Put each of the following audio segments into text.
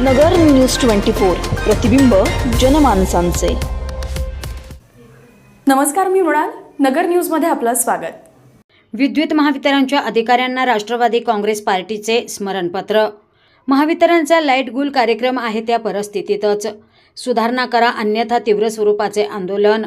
नगर news twenty four प्रतिबिंब जनमानसांचे. नमस्कार मी मृणाल. नगर न्यूजमध्ये आपलं स्वागत. विद्युत महावितरणच्या अधिकाऱ्यांना राष्ट्रवादी काँग्रेस पार्टीचे स्मरणपत्र. महावितरणचा लाइट गुल कार्यक्रम आहे त्या परिस्थितीतच. सुधारणा करा अन्यथा तीव्र स्वरूपाचे आंदोलन.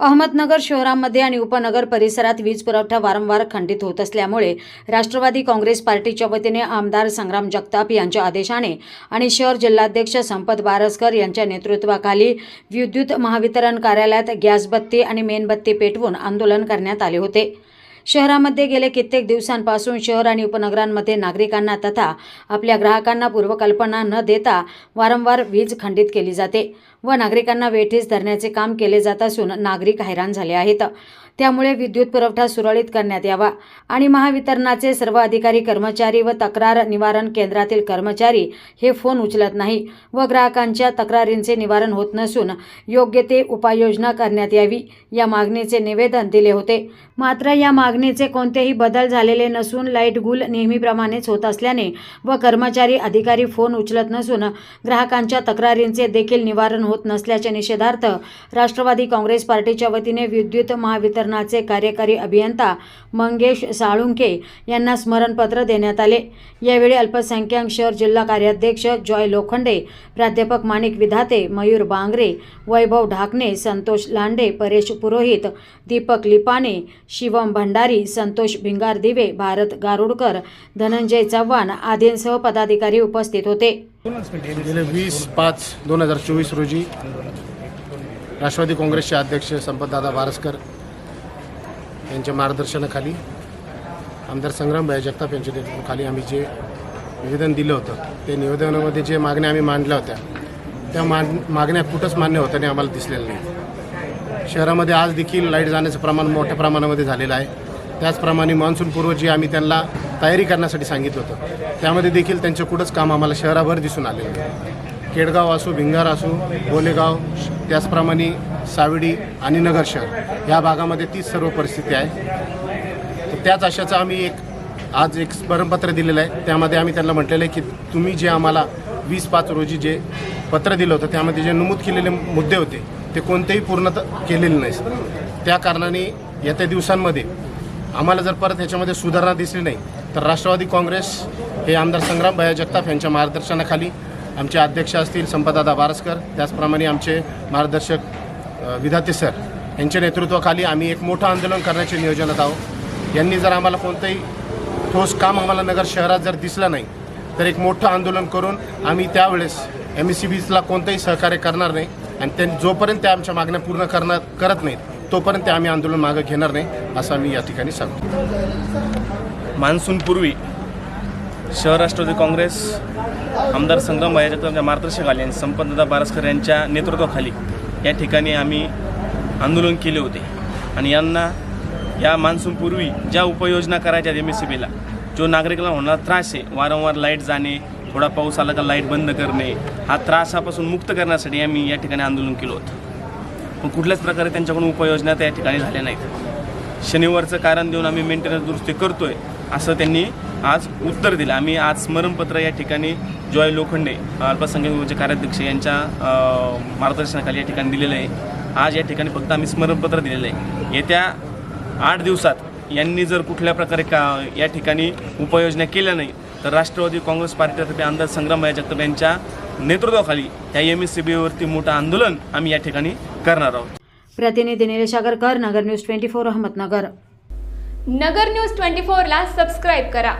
अहमदनगर शहरामध्ये आणि उपनगर परिसरात वीज पुरवठा वारंवार खंडित होत असल्यामुळे राष्ट्रवादी काँग्रेस पार्टीच्या वतीने आमदार संग्राम जगताप यांच्या आदेशाने आणि शहर जिल्हाध्यक्ष संपत बारसकर यांच्या नेतृत्वाखाली विद्युत महावितरण कार्यालयात गॅसबत्ती आणि मेणबत्ती पेटवून आंदोलन करण्यात आले होते. शहरामध्ये गेले कित्येक दिवसांपासून शहर आणि उपनगरांमध्ये नागरिकांना तथा आपल्या ग्राहकांना पूर्वकल्पना न देता वारंवार वीज खंडित केली जाते व नागरिकांना वेठीस धरण्याचे काम केले जात असून नागरिक हैराण झाले आहेत. त्यामुळे विद्युत पुरवठा सुरळीत करण्यात यावा आणि महावितरणाचे सर्व अधिकारी कर्मचारी व तक्रार निवारण केंद्रातील कर्मचारी हे फोन उचलत नाही व ग्राहकांच्या तक्रारींचे निवारण होत नसून योग्य ते उपाययोजना करण्यात यावी या मागणीचे निवेदन दिले होते. मात्र या माग मागणीचे कोणतेही बदल झालेले नसून लाइट गुल नेहमीप्रमाणेच होत असल्याने व कर्मचारी अधिकारी फोन उचलत नसून ग्राहकांच्या तक्रारींचे देखील निवारण होत नसल्याच्या निषेधार्थ राष्ट्रवादी काँग्रेस पार्टीच्या वतीने विद्युत महावितरणाचे कार्यकारी अभियंता मंगेश साळुंके यांना स्मरणपत्र देण्यात आले. यावेळी अल्पसंख्याक शहर जिल्हा कार्याध्यक्ष जॉय लोखंडे प्राध्यापक माणिक विधाते मयूर बांगरे वैभव ढाकणे संतोष लांडे परेश पुरोहित दीपक लिपाणे शिवम भंडार संतोष भिंगार दिवे भारत गारुडकर धनंजय चव्हाण आदींसह पदाधिकारी उपस्थित होते. गेले वीस पाच दोन हजार चोवीस रोजी राष्ट्रवादी काँग्रेसचे अध्यक्ष संपतदादा वारसकर यांच्या मार्गदर्शनाखाली आमदार संग्रामभाई जगताप यांच्या नेतृत्वाखाली आम्ही जे निवेदन दिलं होतं ते निवेदनामध्ये जे मागण्या आम्ही मांडल्या होत्या त्या मान मागण्या कुठंच मान्य होताना आम्हाला दिसलेलं नाही शहरामध्ये आज देखील लाइट जाण्याचं प्रमाण मोठ्या प्रमाणामध्ये झालेलं आहे. त्याचप्रमाणे मान्सूनपूर्व जी आम्ही त्यांना तयारी करण्यासाठी सांगितलं होतं त्यामध्ये देखील त्यांचं कुठंच काम आम्हाला शहराभर दिसून आलेलं केडगाव असो भिंगार असो गोलेगाव त्याचप्रमाणे सावडी आणि नगर शहर या भागामध्ये तीच सर्व परिस्थिती आहे. तर त्याच अशाचं आम्ही एक आज एक स्मरणपत्र दिलेलं आहे. त्यामध्ये आम्ही त्यांना म्हटलेलं आहे की तुम्ही जे आम्हाला वीस पाच रोजी जे पत्र दिलं होतं त्यामध्ये जे नमूद केलेले मुद्दे होते ते कोणतेही पूर्ण केलेले नाही त्या कारणाने येत्या दिवसांमध्ये आम्हाला जर परत याच्यामध्ये सुधारणा दिसली नाही तर राष्ट्रवादी काँग्रेस हे आमदार संग्राम भया जगताप यांच्या मार्गदर्शनाखाली आमचे अध्यक्ष असतील संपदादा बारसकर त्याचप्रमाणे आमचे मार्गदर्शक विधाते सर यांच्या नेतृत्वाखाली आम्ही एक मोठं आंदोलन करण्याचे नियोजनात आहोत. यांनी जर आम्हाला कोणतंही ठोस काम आम्हाला नगर शहरात जर दिसलं नाही तर एक मोठं आंदोलन करून आम्ही त्यावेळेस एम एस सी बीचला कोणतंही सहकार्य करणार नाही आणि त्यां जोपर्यंत त्या आमच्या मागण्या पूर्ण करणार करत नाहीत तोपर्यंत आम्ही आंदोलन मागं घेणार नाही असं आम्ही या ठिकाणी सांगतो. मान्सूनपूर्वी शहर राष्ट्रवादी काँग्रेस आमदार संग्राम भाई मार्गदर्शक मार्गदर्शकाली आणि संपतदादा बारसकर यांच्या नेतृत्वाखाली या ठिकाणी आम्ही आंदोलन केले होते. आणि यांना या मान्सूनपूर्वी ज्या उपाययोजना करायच्या एम एस सी बीला जो नागरिकाला होणारा त्रास आहे वारंवार लाइट जाणे थोडा पाऊस आला का लाइट बंद करणे हा त्रासापासून मुक्त करण्यासाठी आम्ही या ठिकाणी आंदोलन केलं होतं. पण कुठल्याच प्रकारे त्यांच्याकडून उपाययोजना त्या ठिकाणी झाल्या नाहीत. शनिवारचं कारण देऊन आम्ही मेंटेनन्स दुरुस्ती करतोय असं त्यांनी आज उत्तर दिलं. आम्ही आज स्मरणपत्र या ठिकाणी जॉय लोखंडे अल्पसंख्याक विभागाचे कार्याध्यक्ष यांच्या मार्गदर्शनाखाली या ठिकाणी दिलेलं आहे. आज या ठिकाणी फक्त आम्ही स्मरणपत्र दिलेलं आहे. येत्या आठ दिवसात यांनी जर कुठल्या प्रकारे का या ठिकाणी उपाययोजना केल्या नाही तर राष्ट्रवादी काँग्रेस पार्टीतर्फे आमदार संग्रामभाई जगताप यांच्या नेतृत्वाखाली त्या एम एस सी बीवरती मोठं आंदोलन आम्ही या ठिकाणी करणार आहोत. प्रतिनिधी Nilesh Agarkar Nagar news twenty four Ahmednagar. Nagar news twenty फोरला सबस्क्राईब करा.